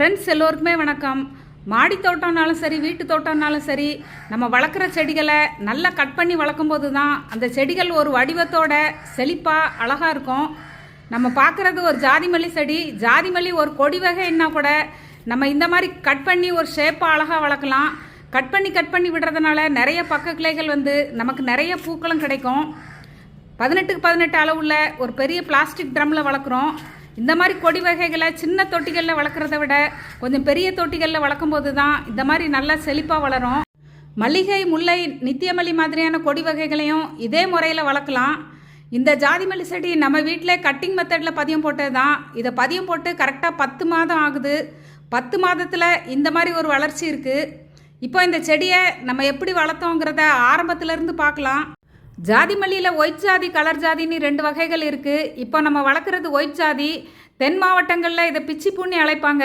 Friends எல்லோருக்குமே வணக்கம். மாடி தோட்டம்னாலும் சரி வீட்டு தோட்டம்னாலும் சரி நம்ம வளர்க்குற செடிகளை நல்லா கட் பண்ணி வளர்க்கும் போது தான் அந்த செடிகள் ஒரு வடிவத்தோட செழிப்பாக அழகாக இருக்கும். நம்ம பார்க்குறது ஒரு ஜாதி மல்லி செடி. ஜாதி மல்லி ஒரு கொடி வகைன்னா கூட நம்ம இந்த மாதிரி கட் பண்ணி ஒரு ஷேப்பாக அழகாக வளர்க்கலாம். கட் பண்ணி கட் பண்ணி விடுறதுனால நிறைய பக்க கிளைகள் வந்து நமக்கு நிறைய பூக்களும் கிடைக்கும். பதினெட்டுக்கு பதினெட்டு அளவுள்ள ஒரு பெரிய பிளாஸ்டிக் ட்ரம்மில் வளர்க்குறோம். இந்த மாதிரி கொடி வகைகளை சின்ன தொட்டிகளில் வளர்க்குறத விட கொஞ்சம் பெரிய தொட்டிகளில் வளர்க்கும் போது தான் இந்த மாதிரி நல்லா செழிப்பாக வளரும். மல்லிகை முல்லை நித்தியமல்லி மாதிரியான கொடி வகைகளையும் இதே முறையில் வளர்க்கலாம். இந்த ஜாதி மல்லி செடி நம்ம வீட்டில் கட்டிங் மெத்தடில் பதியம் போட்டது தான். இதை பதியம் போட்டு கரெக்டாக பத்து மாதம் ஆகுது. பத்து மாதத்தில் இந்த மாதிரி ஒரு வளர்ச்சி இருக்குது இப்போ இந்த செடியை நம்ம எப்படி வளர்த்தோங்கிறத ஆரம்பத்திலேருந்து பார்க்கலாம். ஜாதி மல்லியில் ஒயிட் ஜாதி கலர் ஜாதின்னு ரெண்டு வகைகள் இருக்குது இப்போ நம்ம வளர்க்குறது ஒயிட் ஜாதி. தென் மாவட்டங்களில் இதை பிச்சி பூண்ணி அழைப்பாங்க.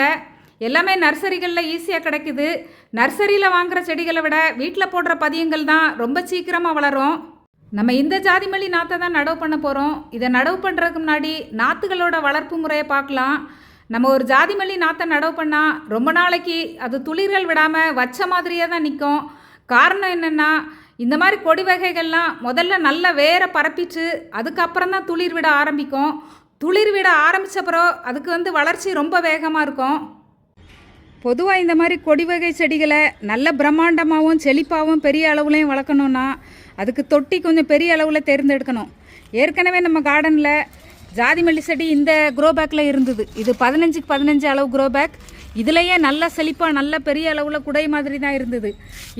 எல்லாமே நர்சரிகளில் ஈஸியாக கிடைக்குது. நர்சரியில் வாங்குகிற செடிகளை விட வீட்டில் போடுற பதியங்கள் தான் ரொம்ப சீக்கிரமாக வளரும். நம்ம இந்த ஜாதி மல்லி நாற்றை தான் நடவு பண்ண போகிறோம் இதை நடவு பண்ணுறதுக்கு முன்னாடி நாற்றுகளோட வளர்ப்பு முறையை பார்க்கலாம். நம்ம ஒரு ஜாதி மல்லி நாற்றை நடவு பண்ணால் ரொம்ப நாளைக்கு அது துளிர்கள் விடாமல் வச்ச மாதிரியே தான் நிற்கும் காரணம் என்னென்னா இந்த மாதிரி கொடி வகைகள்லாம் முதல்ல நல்ல வேரை பரப்பிச்சு அதுக்கப்புறம் தான் துளிர் விட ஆரம்பிக்கும். துளிர் விட ஆரம்பித்தப்பறம் அதுக்கு வந்து வளர்ச்சி ரொம்ப வேகமாக இருக்கும். பொதுவாக இந்த மாதிரி கொடி வகை செடிகளை நல்ல பிரம்மாண்டமாகவும் செழிப்பாகவும் பெரிய அளவுலையும் வளர்க்கணுன்னா அதுக்கு தொட்டி கொஞ்சம் பெரிய அளவில் தேர்ந்தெடுக்கணும். ஏற்கனவே நம்ம கார்டனில் ஜாதி மல்லி செடி இந்த க்ரோ பேக்கில் இருந்தது. இது பதினஞ்சுக்கு பதினஞ்சு அளவு க்ரோ பேக் இதுலேயே நல்ல செழிப்பாக நல்ல பெரிய அளவில் குடை மாதிரி தான் இருந்தது.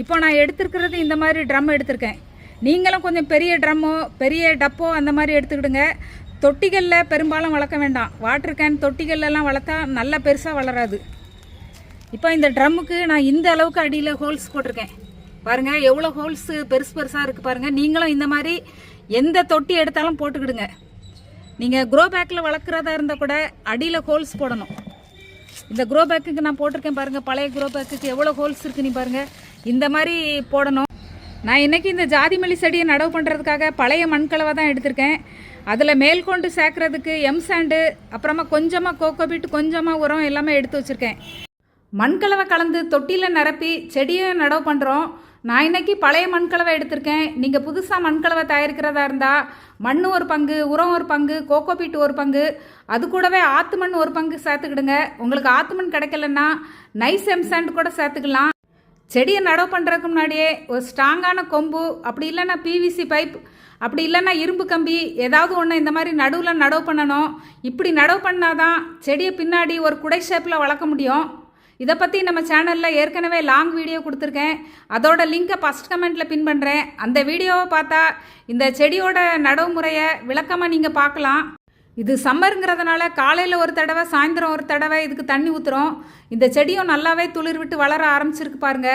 இப்போ நான் எடுத்துருக்கிறது இந்த மாதிரி ட்ரம் எடுத்திருக்கேன். நீங்களும் கொஞ்சம் பெரிய ட்ரம்மோ பெரிய டப்போ அந்த மாதிரி எடுத்துக்கிடுங்க. தொட்டிகளில் பெரும்பாலும் வளர்க்க வேண்டாம். வாட்டர் கேன் தொட்டிகள்லாம் வளர்த்தா நல்லா பெருசாக வளராது. இப்போ இந்த ட்ரம்முக்கு நான் இந்த அளவுக்கு அடியில் ஹோல்ஸ் போட்டிருக்கேன். பாருங்கள் எவ்வளோ ஹோல்ஸு பெருசு பெருசாக இருக்குது பாருங்கள் நீங்களும் இந்த மாதிரி எந்த தொட்டி எடுத்தாலும் போட்டுக்கிடுங்க. நீங்கள் க்ரோ பேக்கில் வளர்க்குறதா இருந்தால் கூட அடியில் ஹோல்ஸ் போடணும். இந்த க்ரோ பேக்குக்கு நான் போட்டிருக்கேன் பாருங்கள் பழைய க்ரோ பேக்குக்கு எவ்வளோ ஹோல்ஸ் இருக்குது நீ பாருங்கள் இந்த மாதிரி போடணும். நான் இன்றைக்கி இந்த ஜாதி மல்லி செடியை நடவு பண்ணுறதுக்காக பழைய மண்கலவை தான் எடுத்திருக்கேன். அதில் மேல்கொண்டு சேர்க்குறதுக்கு எம் சாண்டு அப்புறமா கொஞ்சமாக கோகோபீட் கொஞ்சமாக உரம் எல்லாமே எடுத்து வச்சுருக்கேன். மண்கலவை கலந்து தொட்டியில் நிரப்பி செடியை நடவு பண்ணுறோம் நான் இன்னைக்கு பழைய மண்கலவை எடுத்திருக்கேன். நீங்கள் புதுசாக மண்கலவை தயாரிக்கிறதா இருந்தால் மண் ஒரு பங்கு உரம் ஒரு பங்கு கோகோபீட் ஒரு பங்கு அது கூடவே ஆத்து மண் ஒரு பங்கு சேர்த்துக்கிடுங்க. உங்களுக்கு ஆத்து மண் கிடைக்கலன்னா நைஸ் எம்சாண்ட் கூட சேர்த்துக்கலாம். செடியை நடவு பண்ணுறதுக்கு முன்னாடியே ஒரு ஸ்ட்ராங்கான கொம்பு அப்படி இல்லைன்னா பிவிசி பைப் அப்படி இல்லைன்னா இரும்பு கம்பி ஏதாவது ஒன்று இந்த மாதிரி நடுவில் நடவு பண்ணணும். இப்படி நடவு பண்ணாதான் செடியை பின்னாடி ஒரு குடை ஷேப்பில் வளர்க்க முடியும். இதை பற்றி நம்ம சேனலில் ஏற்கனவே லாங் வீடியோ கொடுத்துருக்கேன். அதோட லிங்கை ஃபஸ்ட் கமெண்ட்டில் பின் பண்ணுறேன் அந்த வீடியோவை பார்த்தா இந்த செடியோட நடவுமுறையை விளக்கமாக நீங்கள் பார்க்கலாம். இது சம்மருங்கிறதுனால காலையில் ஒரு தடவை சாயந்தரம் ஒரு தடவை இதுக்கு தண்ணி ஊற்றுறோம் இந்த செடியும் நல்லாவே துளிர் விட்டு வளர ஆரம்பிச்சிருக்கு பாருங்க.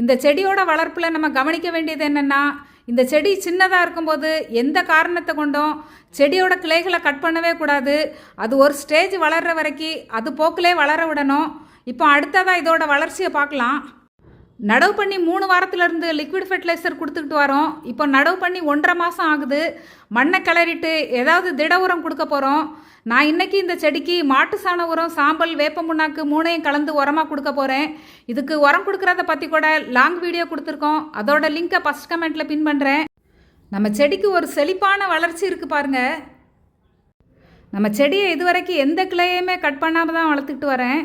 இந்த செடியோட வளர்ப்பில் நம்ம கவனிக்க வேண்டியது என்னென்னா இந்த செடி சின்னதாக இருக்கும்போது எந்த காரணத்தை கொண்டும் செடியோட கிளைகளை கட் பண்ணவே கூடாது. அது ஒரு ஸ்டேஜ் வளர்கிற வரைக்கும் அது போக்கிலே வளர விடணும். இப்போ அடுத்ததாக இதோட வளர்ச்சியை பார்க்கலாம். நடவு பண்ணி மூணு வாரத்துலேருந்து லிக்விட் ஃபெர்டிலைசர் கொடுத்துக்கிட்டு வரோம். இப்போ நடவு பண்ணி ஒன்றரை மாதம் ஆகுது. மண்ணை கிளறிட்டு ஏதாவது திட உரம் கொடுக்க போகிறோம் நான் இன்னைக்கு இந்த செடிக்கு மாட்டு சாண உரம் சாம்பல் வேப்ப முன்னாக்கு மூணையும் கலந்து உரமாக கொடுக்க போகிறேன் இதுக்கு உரம் கொடுக்குறத பற்றி கூட லாங் வீடியோ கொடுத்துருக்கோம். அதோட லிங்கை ஃபஸ்ட் கமெண்ட்டில் பின் பண்ணுறேன் நம்ம செடிக்கு ஒரு செழிப்பான வளர்ச்சி இருக்குது பாருங்கள் நம்ம செடியை இதுவரைக்கும் எந்த கிளையுமே கட் பண்ணாமல் தான் வளர்த்துக்கிட்டு வரேன்.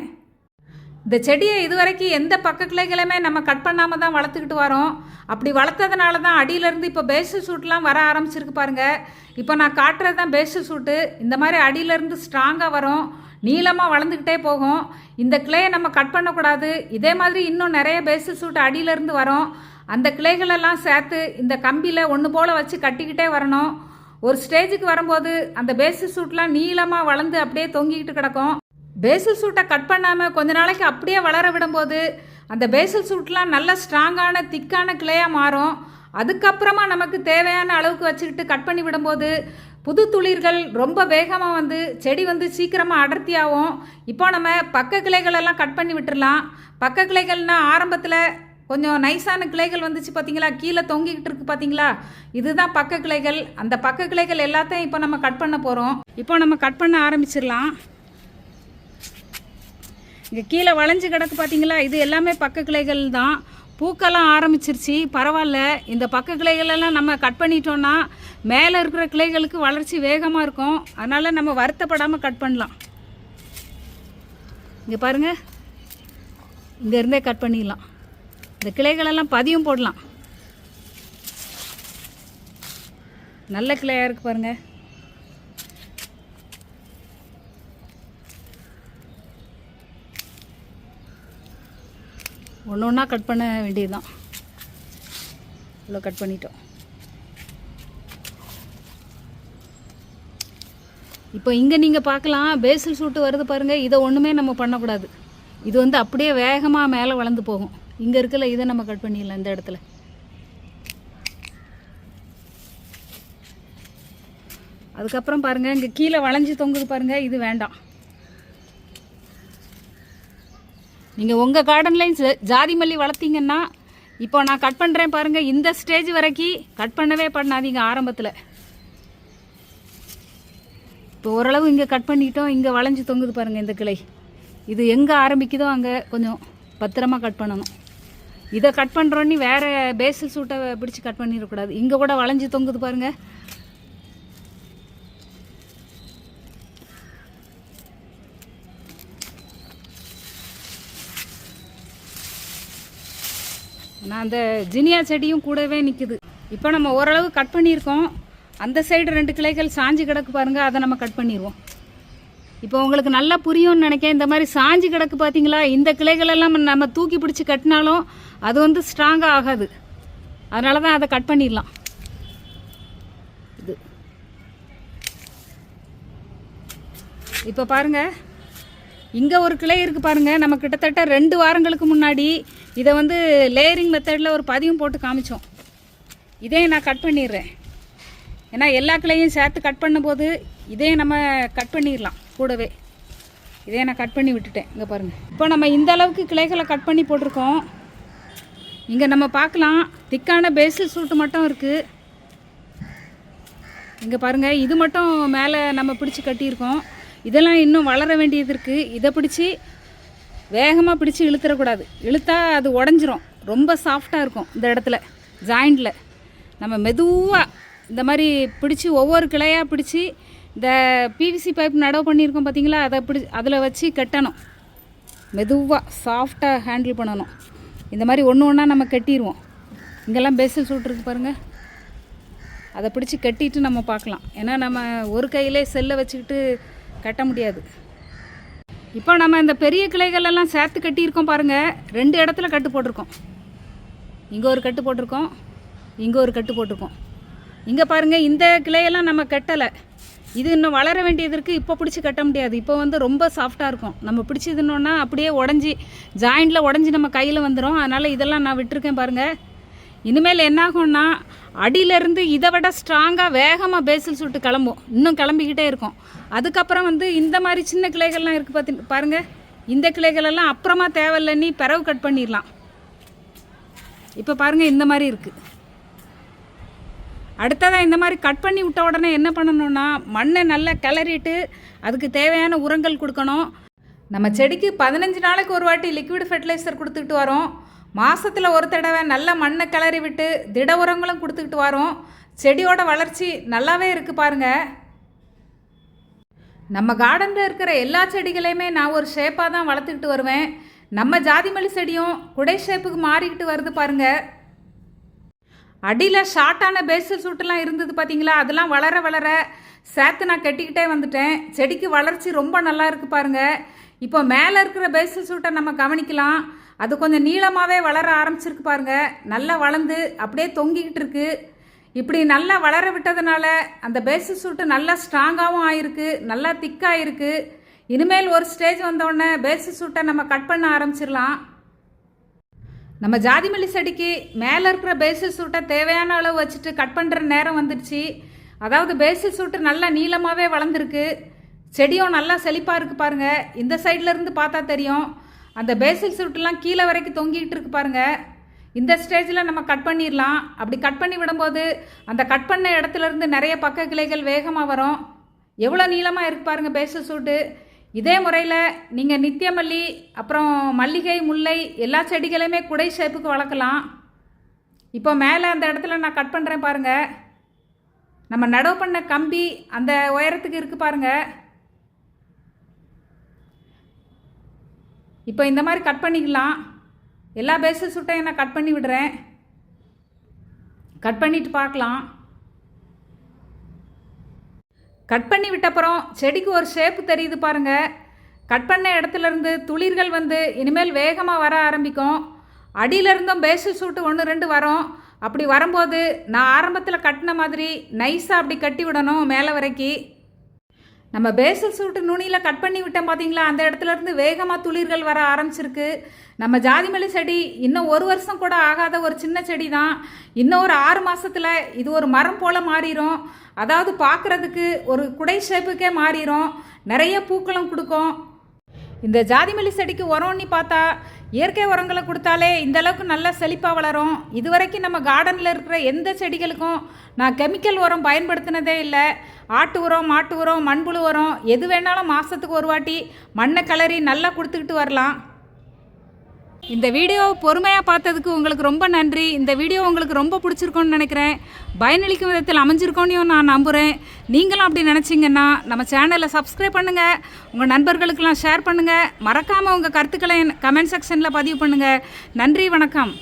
இந்த செடியை இதுவரைக்கும் எந்த பக்க கிளைகளுமே நம்ம கட் பண்ணாமல் தான் வளர்த்துக்கிட்டு வரோம். அப்படி வளர்த்ததுனால தான் அடியிலேருந்து இப்போ பேஸு ஷூட்லாம் வர ஆரம்பிச்சிருக்கு பாருங்க. இப்போ நான் காட்டுறது தான் பேஸு ஷூட்டு இந்த மாதிரி அடியிலேருந்து ஸ்ட்ராங்காக வரும். நீளமாக வளர்ந்துக்கிட்டே போகும். இந்த கிளையை நம்ம கட் பண்ணக்கூடாது. இதே மாதிரி இன்னும் நிறைய பேஸு சூட்டு அடியிலேருந்து வரும். அந்த கிளைகளெல்லாம் சேர்த்து இந்த கம்பியில் ஒன்று போல் வச்சு கட்டிக்கிட்டே வரணும். ஒரு ஸ்டேஜுக்கு வரும்போது அந்த பேஸு ஷூட்லாம் நீளமாக வளர்ந்து அப்படியே தொங்கிக்கிட்டு கிடக்கும். பேசில் சூட்டை கட் பண்ணாமல் கொஞ்ச நாளைக்கு அப்படியே வளர விடும்போது அந்த பேசில் சூட்லாம் நல்ல ஸ்ட்ராங்கான திக்கான கிளையாக மாறும். அதுக்கப்புறமா நமக்கு தேவையான அளவுக்கு வச்சுக்கிட்டு கட் பண்ணி விடும்போது புது துளிர்கள் ரொம்ப வேகமாக வந்து செடி வந்து சீக்கிரமாக அடர்த்தியாகும். இப்போ நம்ம பக்க கிளைகளெல்லாம் கட் பண்ணி விட்டுடலாம் பக்க கிளைகள்னால் ஆரம்பத்தில் கொஞ்சம் நைஸான கிளைகள் வந்துச்சு பார்த்தீங்களா கீழே தொங்கிக்கிட்டு இருக்கு பார்த்தீங்களா இதுதான் பக்க கிளைகள். அந்த பக்க கிளைகள் எல்லாத்தையும் இப்போ நம்ம கட் பண்ண போகிறோம் இப்போ நம்ம கட் பண்ண ஆரம்பிச்சிடலாம். இங்கே கீழே வளைஞ்சு கிடக்கு பார்த்தீங்களா இது எல்லாமே பக்க கிளைகள் தான். பூக்கெல்லாம் ஆரம்பிச்சிருச்சு. பரவாயில்ல. இந்த பக்க கிளைகளெல்லாம் நம்ம கட் பண்ணிட்டோன்னா மேலே இருக்கிற கிளைகளுக்கு வளர்ச்சி வேகமாக இருக்கும். அதனால் நம்ம வருத்தப்படாமல் கட் பண்ணலாம். இங்கே பாருங்கள் இங்கேருந்தே கட் பண்ணிடலாம். இந்த கிளைகளெல்லாம் பதியும் போடலாம். நல்ல கிளையாக இருக்குது பாருங்கள் ஒன்று ஒன்றா கட் பண்ண வேண்டியது தான் இவ்வளோ கட் பண்ணிட்டோம். இப்போ இங்கே நீங்கள் பார்க்கலாம் பேசில் சூட்டு வருது பாருங்கள் இதை ஒன்றுமே நம்ம பண்ணக்கூடாது. இது வந்து அப்படியே வேகமாக மேலே வளர்ந்து போகும். இங்கே இருக்கல இதை நம்ம கட் பண்ணிடலாம் இந்த இடத்துல. அதுக்கப்புறம் பாருங்கள் இங்கே கீழே வளைஞ்சு தொங்குது பாருங்கள் இது வேண்டாம். நீங்கள் உங்கள் கார்டன்லேயும் ஜாதி மல்லி வளர்த்தீங்கன்னா இப்போ நான் கட் பண்ணுறேன் பாருங்கள் இந்த ஸ்டேஜ் வரைக்கும் கட் பண்ணவே பண்ணாதீங்க ஆரம்பத்தில். இப்போ ஓரளவு இங்கே கட் பண்ணிட்டோம் இங்கே வளைஞ்சு தொங்குது பாருங்கள் இந்த கிளை. இது எங்கே ஆரம்பிக்குதோ அங்கே கொஞ்சம் பத்திரமா கட் பண்ணணும். இதை கட் பண்ணுறோன்னி வேறு பேசல் சூட்டை பிடிச்சி கட் பண்ணிடக்கூடாது. இங்கே கூட வளைஞ்சு தொங்குது பாருங்கள் நான் அந்த ஜினியா செடியும் கூடவே நிற்குது இப்போ நம்ம ஓரளவு கட் பண்ணியிருக்கோம். அந்த சைடு ரெண்டு கிளைகள் சாஞ்சு கிடக்கு பாருங்கள் அதை நம்ம கட் பண்ணிடுவோம் இப்போ உங்களுக்கு நல்லா புரியும்னு நினைக்கிறேன். இந்த மாதிரி சாஞ்சு கிடக்கு பார்த்தீங்களா இந்த கிளைகளெல்லாம் நம்ம தூக்கி பிடிச்சி கட்டினாலும் அது வந்து ஸ்ட்ராங்காக ஆகாது. அதனால தான் அதை கட் பண்ணிடலாம். இது. இப்போ பாருங்கள் இங்கே ஒரு கிளை இருக்குது பாருங்கள் நம்ம கிட்டத்தட்ட ரெண்டு வாரங்களுக்கு முன்னாடி இதை வந்து லேயரிங் மெத்தடில் ஒரு பதிவும் போட்டு காமிச்சோம். இதே நான் கட் பண்ணிடுறேன். ஏன்னா எல்லா கிளையும் சேர்த்து கட் பண்ணும்போது இதே நம்ம கட் பண்ணிடலாம் கூடவே. இதே நான் கட் பண்ணி விட்டுட்டேன். இங்கே பாருங்கள் இப்போ நம்ம இந்த அளவுக்கு கிளைகளை கட் பண்ணி போட்டிருக்கோம். இங்கே நம்ம பார்க்கலாம். திக்கான பேசில் சூட்டு மட்டும் இருக்குது இங்கே பாருங்கள் இது மட்டும் மேலே நம்ம பிடிச்சி கட்டியிருக்கோம். இதெல்லாம் இன்னும் வளர வேண்டியது இருக்குது இதை பிடிச்சி வேகமாக பிடிச்சி இழுத்துறக்கூடாது. இழுத்தா அது உடஞ்சிரும். ரொம்ப சாஃப்டாக இருக்கும் இந்த இடத்துல ஜாயிண்டில் நம்ம மெதுவாக இந்த மாதிரி பிடிச்சி ஒவ்வொரு கிளையாக பிடிச்சி இந்த பிவிசி பைப் நடவு பண்ணியிருக்கோம் பார்த்தீங்களா அதை பிடி அதில் வச்சு கட்டணும். மெதுவாக சாஃப்டாக ஹேண்டில் பண்ணணும். இந்த மாதிரி ஒன்று ஒன்றா நம்ம கட்டிடுவோம் இங்கெல்லாம் பேசல் சூட்ருக்கு பாருங்கள் அதை பிடிச்சி கட்டிட்டு நம்ம பார்க்கலாம். ஏன்னா நம்ம ஒரு கையிலே செல்லை வச்சுக்கிட்டு கட்ட முடியாது. இப்போ நம்ம இந்த பெரிய கிளைகள் எல்லாம் சேர்த்து கட்டியிருக்கோம் பாருங்கள் ரெண்டு இடத்துல கட்டு போட்டிருக்கோம். இங்கே ஒரு கட்டு போட்டிருக்கோம். இங்கே ஒரு கட்டு போட்டிருக்கோம். இங்கே பாருங்கள் இந்த கிளையெல்லாம் நம்ம கட்டலை. இது இன்னும் வளர வேண்டியது இருக்குது இப்போ பிடிச்சி கட்ட முடியாது. இப்போ வந்து ரொம்ப சாஃப்டாக இருக்கும். நம்ம பிடிச்சதுன்னொன்னா அப்படியே உடஞ்சி ஜாயிண்டில் உடஞ்சி நம்ம கையில் வந்துடும் அதனால் இதெல்லாம் நான் விட்டுருக்கேன் பாருங்கள் இனிமேல் என்னாகும்னா அடியிலேருந்து இதை விட ஸ்ட்ராங்காக வேகமாக பேசில் சுட்டு கிளம்பும் இன்னும் கிளம்பிக்கிட்டே இருக்கும். அதுக்கப்புறம் வந்து இந்த மாதிரி சின்ன கிளைகள்லாம் இருக்குது பார்த்து பாருங்கள் இந்த கிளைகளெல்லாம் அப்புறமா தேவையில்லைன்னு பிறகு கட் பண்ணிடலாம். இப்போ பாருங்கள் இந்த மாதிரி இருக்குது அடுத்ததாக இந்த மாதிரி கட் பண்ணி விட்ட உடனே என்ன பண்ணணும்னா மண்ணை நல்லா கிளறிட்டு அதுக்கு தேவையான உரங்கள் கொடுக்கணும். நம்ம செடிக்கு பதினஞ்சு நாளைக்கு ஒரு வாட்டி லிக்விட் ஃபெர்டிலைசர் கொடுத்துக்கிட்டு வரோம். மாதத்தில் ஒரு தடவை நல்ல மண்ணை கிளறி விட்டு திட உரங்களும் கொடுத்துக்கிட்டு வரோம். செடியோட வளர்ச்சி நல்லாவே இருக்குது பாருங்கள் நம்ம கார்டனில் இருக்கிற எல்லா செடிகளையுமே நான் ஒரு ஷேப்பாக தான் வளர்த்துக்கிட்டு வருவேன். நம்ம ஜாதிமல்லி செடியும் குடை ஷேப்புக்கு மாறிக்கிட்டு வருது பாருங்கள் அடியில் ஷார்ட்டான பேசல் சூட்டெல்லாம் இருந்தது பார்த்தீங்களா அதெல்லாம் வளர வளர சேர்த்து நான் கட்டிக்கிட்டே வந்துட்டேன். செடிக்கு வளர்ச்சி ரொம்ப நல்லா இருக்குது பாருங்கள் இப்போ மேலே இருக்கிற பேசல் சூட்டை நம்ம கவனிக்கலாம். அது கொஞ்சம் நீளமாகவே வளர ஆரம்பிச்சிருக்கு பாருங்க. நல்லா வளர்ந்து அப்படியே தொங்கிக்கிட்டு இருக்கு. இப்படி நல்லா வளர விட்டதுனால அந்த பேசல் சூட்டு நல்லா ஸ்ட்ராங்காகவும் ஆயிருக்கு. நல்லா திக்காயிருக்கு இனிமேல் ஒரு ஸ்டேஜ் வந்தோடனே பேசல் சூட்டை நம்ம கட் பண்ண ஆரம்பிச்சிடலாம். நம்ம ஜாதிமல்லி செடிக்கு மேலே இருக்கிற பேசில் சூட்டை தேவையான அளவு வச்சுட்டு கட் பண்ணுற நேரம் வந்துடுச்சு. அதாவது பேசில் சூட்டு நல்லா நீளமாகவே வளர்ந்துருக்கு. செடியும் நல்லா செழிப்பாக இருக்குது பாருங்கள் இந்த சைடில் இருந்து பார்த்தா தெரியும். அந்த பேசில் சுருட்டுலாம் கீழே வரைக்கும் தொங்கிக்கிட்டு இருக்கு பாருங்கள் இந்த ஸ்டேஜில் நம்ம கட் பண்ணிடலாம். அப்படி கட் பண்ணி விடும்போது அந்த கட் பண்ண இடத்துல இருந்து நிறைய பக்க கிளைகள் வேகமாக வரும். எவ்வளோ நீளமாக இருக்கு பாருங்கள் பேசில் சூட்டு இதே முறையில் நீங்கள் நித்தியமல்லி அப்புறம் மல்லிகை முல்லை எல்லா செடிகளையுமே குடை ஷேப்புக்கு வளர்க்கலாம். இப்போ மேலே அந்த இடத்துல நான் கட் பண்ணுறேன் பாருங்கள் நம்ம நடவு பண்ண கம்பி அந்த உயரத்துக்கு இருக்குது பாருங்கள் இப்போ இந்த மாதிரி கட் பண்ணிக்கலாம். எல்லா பேஸஸ் சுட்டையும் நான் கட் பண்ணி விடுறேன். கட் பண்ணிட்டு பார்க்கலாம். கட் பண்ணி விட்டப்புறம் செடிக்கு ஒரு ஷேப்பு தெரியுது பாருங்கள் கட் பண்ண இடத்துல இருந்து துளிர்கள் வந்து இனிமேல் வேகமாக வர ஆரம்பிக்கும். அடியிலிருந்தும் இருந்தும் சூட்டு ஒன்று ரெண்டு வரும். அப்படி வரும்போது நான் ஆரம்பத்தில் கட்டின மாதிரி நைஸாக அப்படி கட்டி விடணும் மேலே வரைக்கும் நம்ம பேசல் சூட்டு நுனியில் கட் பண்ணி விட்டோம் பார்த்தீங்களா அந்த இடத்துல இருந்து வேகமாக துளிர்கள் வர ஆரம்பிச்சிருக்கு. நம்ம ஜாதிமல்லி செடி இன்னும் ஒரு வருஷம் கூட ஆகாத ஒரு சின்ன செடி தான் இன்னும் ஒரு ஆறு மாதத்தில் இது ஒரு மரம் போல் மாறிடும் அதாவது பார்க்குறதுக்கு ஒரு குடை ஷேப்புக்கே மாறிடும் நிறைய பூக்களும் கொடுக்கும். இந்த ஜாதிமல்லி செடிக்கு உரம்னு பார்த்தா இயற்கை உரங்களை கொடுத்தாலே இந்த அளவுக்கு நல்லா செழிப்பாக வளரும். இதுவரைக்கும் நம்ம கார்டனில் இருக்கிற எந்த செடிகளுக்கும் நான் கெமிக்கல் உரம் பயன்படுத்தினதே இல்லை. ஆட்டு உரம் மாட்டு உரம் மண்புழு உரம் எது வேணாலும் மாதத்துக்கு ஒரு வாட்டி மண்ணை கலரி நல்லா கொடுத்துக்கிட்டு வரலாம். இந்த வீடியோ பொறுமையாக பார்த்ததுக்கு உங்களுக்கு ரொம்ப நன்றி. இந்த வீடியோ உங்களுக்கு ரொம்ப பிடிச்சிருக்கோன்னு நினைக்கிறேன். பயனளிக்கும் விதத்தில் அமைஞ்சிருக்கோன்னு நான் நம்புகிறேன் நீங்களும் அப்படி நினச்சிங்கன்னா நம்ம சேனலை சப்ஸ்கிரைப் பண்ணுங்கள் உங்கள் நண்பர்களுக்கெல்லாம் ஷேர் பண்ணுங்கள் மறக்காமல் உங்கள் கருத்துக்களை கமெண்ட் செக்ஷனில் பதிவு பண்ணுங்கள் நன்றி வணக்கம்.